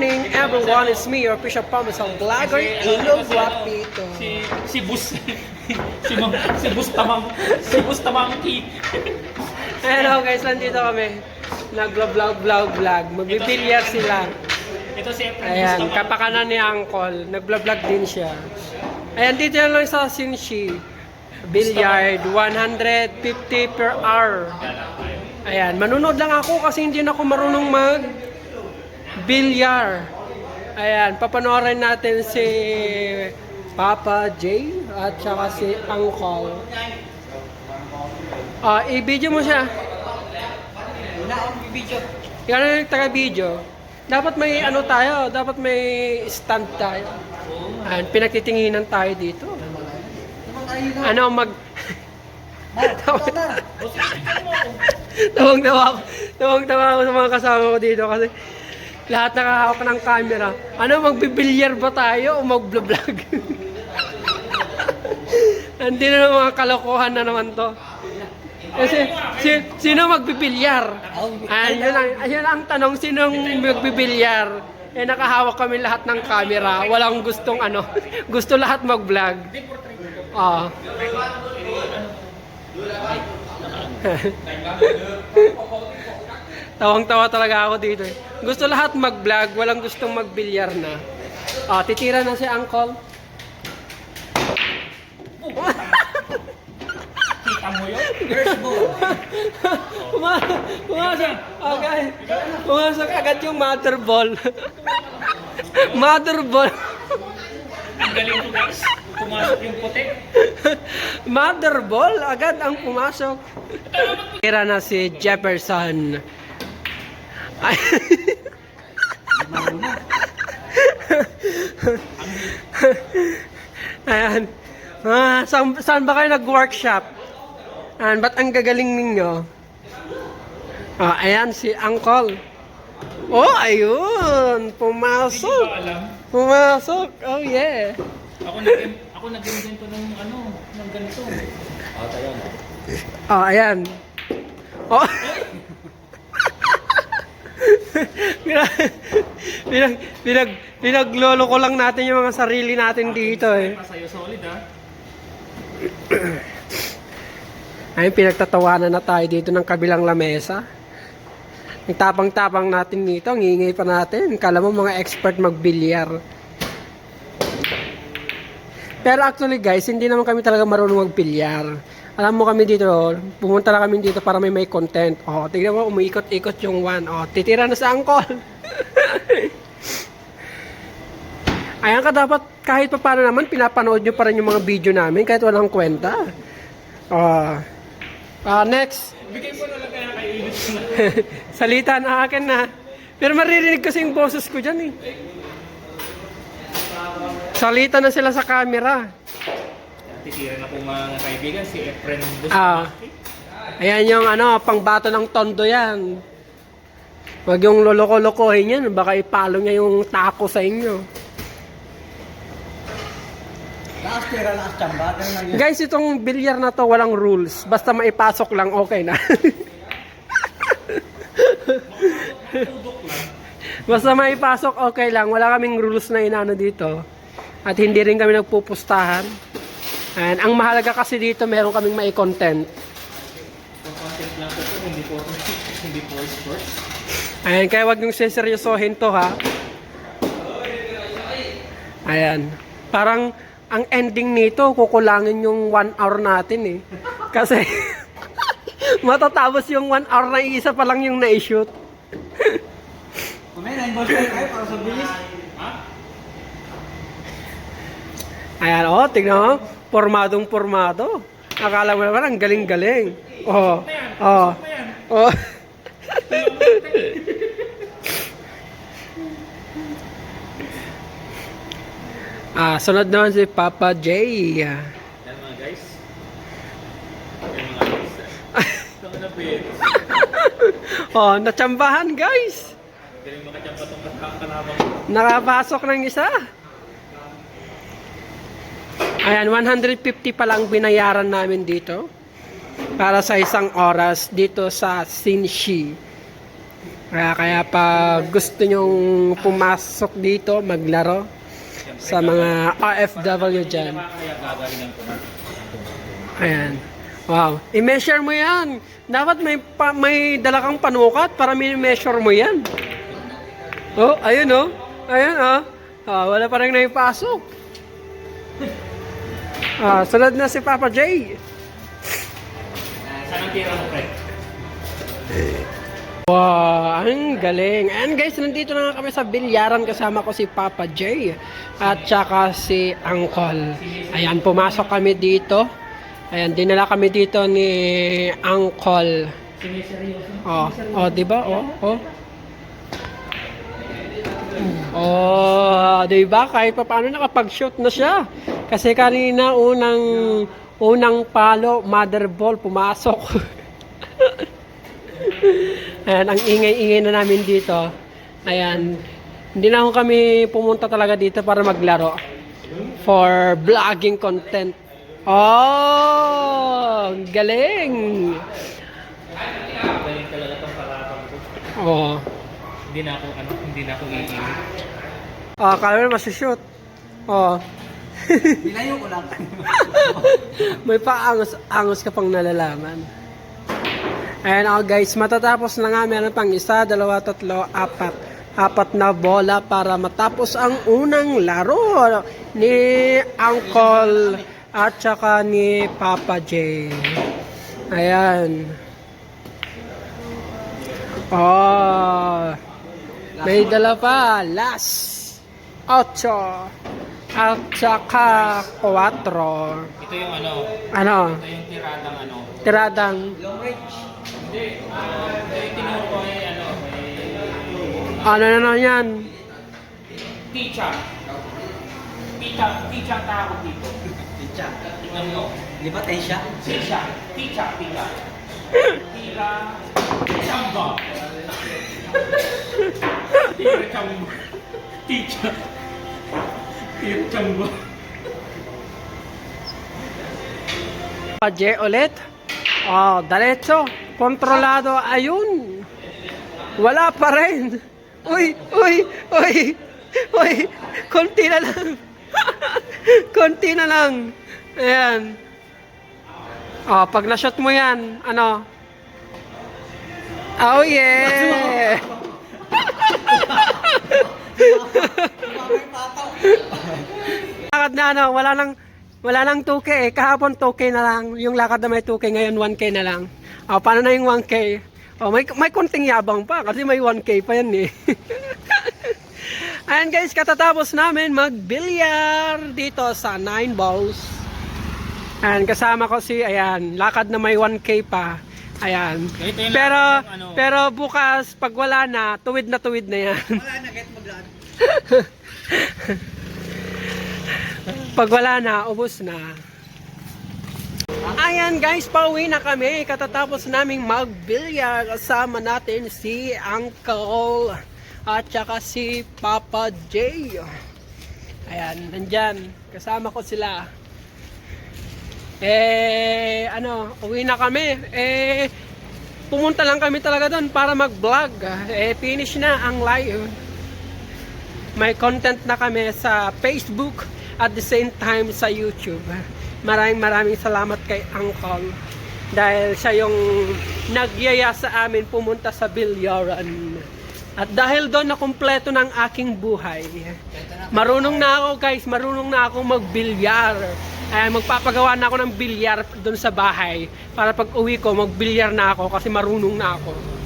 morning, everyone. It's me, your Bishop Pamasang Vlogger, Ino Guapito. Si si Bus si Mang, si Bustamang si Bustamangki. Hello guys, nandito kami. Naglo-vlog, vlog, vlog. Magbibilyar sila. Ito si Efren Ayan, Bustamang. kapakanan ni Uncle. Naglo-vlog din siya. Ayan, dito na lang sa Sinshi. Billiard, 150 per hour. Ayan, manunod lang ako kasi hindi na ako marunong mag bilyar. Ayan, papanoorin natin si Papa J at saka si Uncle. Ah, i-video mo siya. Yan ang taga-video. Dapat may ano tayo, dapat may stand tayo. Ayan, pinagtitinginan tayo dito. Ano mag Tawang tawa ako. Tawang tawa ako sa mga kasama ko dito kasi lahat nakahawak ng camera. Ano, magbibilyar ba tayo o mag-vlog? Hindi na mga kalokohan na naman to. Kasi, si, sino magbibilyar? Ayun ang, ayun ang tanong, sino magbibilyar? Eh, nakahawak kami lahat ng camera. Walang gustong ano, gusto lahat mag-vlog. Ah. Tawang-tawa talaga ako dito. eh. Gusto lahat mag-vlog, walang gustong mag-bilyar na. Ah, titira na si Uncle. Kita mo yun? Puma- Pumasok agad. Pumasok agad yung mother ball. mother ball. Ang galing ko guys. Pumasok yung puti. Mother ball agad ang pumasok. Tira na si Jefferson. Ay. Ayan. Ah, saan, saan ba kayo nag-workshop? Ayan, ba't ang gagaling ninyo? Ah, ayan si Uncle. Oh, ayun. Pumasok. Pumasok. Oh, yeah. Ako nag ako nag-invento ng ano, ng ganito. Oh, ayan. Oh. pinag, pinag, pinaglolo ko lang natin yung mga sarili natin dito eh. Pa sa'yo solid ah. Ayun, pinagtatawanan na tayo dito ng kabilang lamesa. Ang tapang-tapang natin dito, ang ingay pa natin. Kala mo mga expert magbilyar. Pero actually guys, hindi naman kami talaga marunong magbilyar. Alam mo kami dito, pumunta na kami dito para may may content. Oh, tignan mo, umiikot-ikot yung one. Oh, titira na sa angkol. Ayan ka dapat kahit pa paano naman pinapanood nyo pa rin yung mga video namin kahit walang kwenta. Ah. Ah, next. Bigay ko na lang kaya kay. Salita na akin na. Pero maririnig kasi yung boses ko dyan eh. Salita na sila sa camera. Titira na po mga kaibigan si Efren Ah. Bustamangki. Ayan yung ano, pangbato ng tondo yan. Huwag yung loloko-lokohin yan. Baka ipalo niya yung tako sa inyo. Tsamba. Ganun lang yun. Guys, itong bilyar na to walang rules. Basta maipasok lang, okay na. Basta maipasok, okay lang. Wala kaming rules na inano dito. At hindi rin kami nagpupustahan. And ang mahalaga kasi dito, meron kaming may content. Kung content lang po hindi po hindi po sports. Ayan, kaya wag niyong seseryosohin to ha. Ayan. Parang ang ending nito, kukulangin yung one hour natin eh. Kasi matatapos yung one hour na isa pa lang yung na-shoot. Ayan, oh, tignan mo. Formadong formado. Akala mo naman, ang galing-galing. Oh, oh, oh. ah, sunod naman si Papa J. Yan mga guys. Yan mga guys. Ito na. Oh, natsambahan guys. Galing makachamba itong kalabang. Nakapasok ng isa. Ayan, 150 pa lang binayaran namin dito. Para sa isang oras dito sa Sinshi. Kaya, kaya pag gusto nyong pumasok dito, maglaro sa mga OFW dyan. Ayan. Wow. I-measure mo yan. Dapat may, pa, may dala kang panukat para may-measure mo yan. Oh, ayun oh. Ayun oh. Ah, wala pa rin naipasok. Ah, sunod na si Papa J. Saan ang tira mo, pre? Wow, ang galing. And guys, nandito na nga kami sa bilyaran kasama ko si Papa J at saka si Angkol. Ayan, pumasok kami dito. Ayan, dinala kami dito ni Angkol. Oh, oh, di ba? Oh, oh. Oh, di ba? Kahit pa paano nakapag-shoot na siya. Kasi kanina unang unang palo, mother ball pumasok. Ayan, ang ingay-ingay na namin dito. Ayan, hindi na ako kami pumunta talaga dito para maglaro. For vlogging content. Oh, galing. Galing talaga tong kalabang ko. Oh. Hindi na ako, ano, hindi na ako iinig. Ah, kala mo masishoot. Oh. Nilayo ko lang. May paangos-angos ka pang nalalaman. Ayan oh guys, matatapos na nga. Meron pang isa, dalawa, tatlo, apat. Apat na bola para matapos ang unang laro ni Uncle at saka ni Papa J. Ayan. Oh. May dala pa. Last. Ocho. At saka cuatro. Ito yung ano, Ano? ito yung tiradang ano. Tiradang. Long range. Hindi, ah, ito yung tinuro ko ay ano, ay Ano na na yan? teacher. Teacher, teacher ang tawag dito. Ticha. Tingnan mo. Di ba Tesha? Teacher, teacher, teacher. Tira, chamba. Tira, chamba. Teacher. Chamba. Paje ulit. Oh, diretso. Kontrolado. Ayun. Wala pa rin. Uy, uy, uy. Uy, konti na lang. konti na lang. Ayan. Oh, pag na-shot mo yan, ano? Oh, yeah. lakad na ano, wala nang wala nang 2K eh. Kahapon 2K na lang. Yung lakad na may 2K ngayon 1K na lang. O, paano na yung 1K? O, may, may konting yabang pa kasi may 1K pa yan eh. Ayan guys, katatapos namin magbilyar dito sa 9 balls. Ayan, kasama ko si, ayan, lakad na may 1K pa. Ayan. Pero, ano. pero bukas, pag wala na, tuwid na tuwid na yan. Wala na, get maglaan. Pag wala na, ubos na. Ayan guys, pauwi na kami. Katatapos naming magbilyar. Kasama natin si Uncle at saka si Papa J. Ayan, nandyan. Kasama ko sila. Eh, ano, uwi na kami. Eh, pumunta lang kami talaga doon para mag-vlog. Eh, finish na ang live may content na kami sa Facebook at the same time sa YouTube. Maraming maraming salamat kay Uncle dahil siya yung nagyaya sa amin pumunta sa bilyaran. At dahil doon na kumpleto ng aking buhay. Marunong na ako guys, marunong na ako magbilyar. Ay magpapagawa na ako ng bilyar doon sa bahay para pag uwi ko magbilyar na ako kasi marunong na ako.